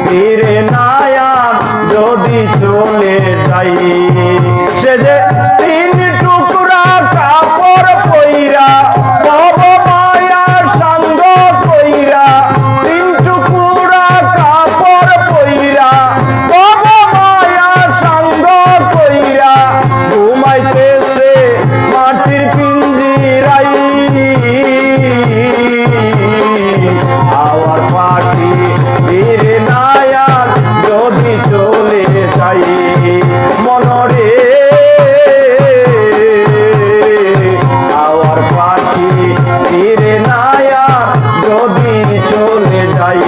ফিরে নায়া যদি চলে যাই সে যে তিনি ফিরে না যদি চলে যাই।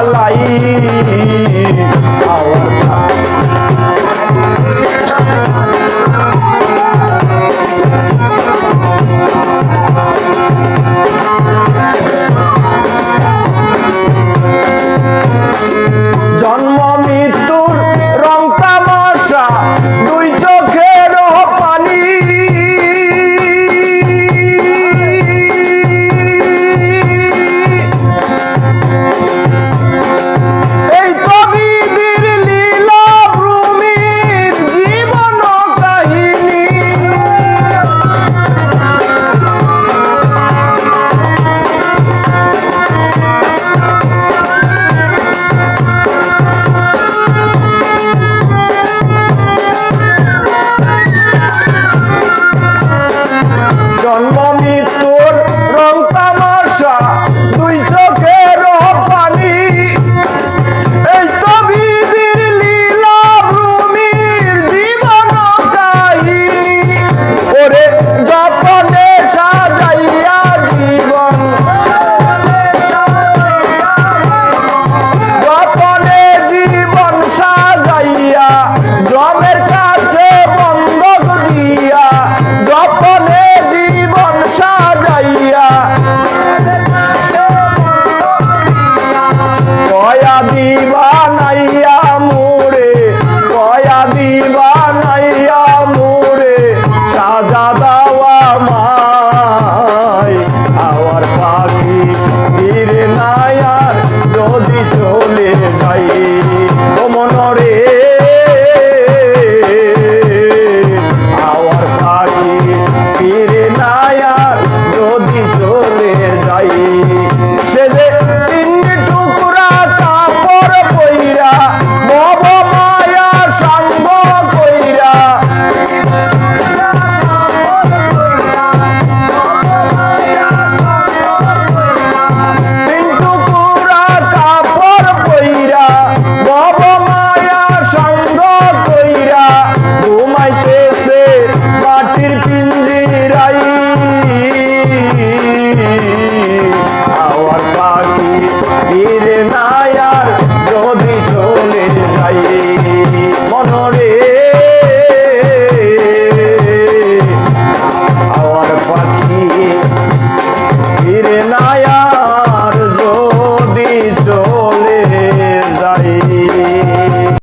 পালাই কয়াদি বানাইয়া মুরে কয়াদি বানাইয়া মুরে সাজা দাওয়া মা